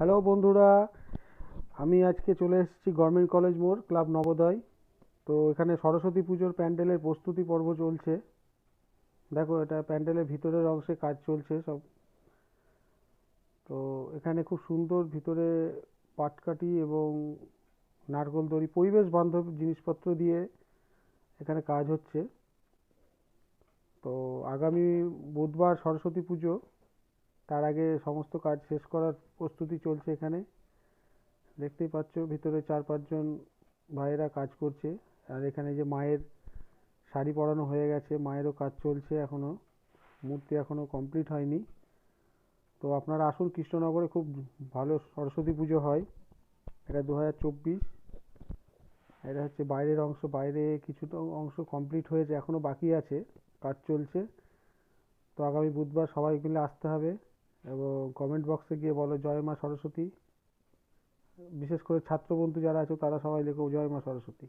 Hello বন্ধুরা, আমি আজকে চলে এসেছি গভর্নমেন্ট কলেজ মোড়, ক্লাব নবোদয়। তো এখানে সরস্বতী পুজোর প্যান্ডেলের প্রস্তুতি পর্ব চলছে। দেখো, এটা প্যান্ডেলের ভিতরের অংশে কাজ চলছে সব। তো এখানে খুব সুন্দর ভিতরে পাটকাঠি এবং নারকোল দড়ি, পরিবেশ বান্ধব জিনিসপত্র দিয়ে এখানে কাজ হচ্ছে। তো আগামী বুধবার সরস্বতী পুজো। তার আগে সমস্ত কাজ শেষ করার প্রস্তুতি চলছে এখানে। দেখতেই পাচ্ছ, ভিতরে চার পাঁচজন ভাইয়েরা কাজ করছে। আর এখানে যে মায়ের শাড়ি পরানো হয়ে গেছে, মায়েরও কাজ চলছে এখনও। মূর্তি এখনও কমপ্লিট হয়নি। তো আপনারা আসুন, কৃষ্ণনগরে খুব ভালো সরস্বতী পুজো হয়। এটা দু হাজার চব্বিশ। এটা হচ্ছে বাইরের অংশ, বাইরে কিছুটা অংশ কমপ্লিট হয়েছে, এখনও বাকি আছে, কাজ চলছে। তো আগামী বুধবার সবাই মিলে আসতে হবে। এবং কমেন্ট বক্সে গিয়ে বলো, জয় মা সরস্বতী। বিশেষ করে ছাত্র বন্ধু যারা আছো, তারা সবাই লেখো, জয় মা সরস্বতী।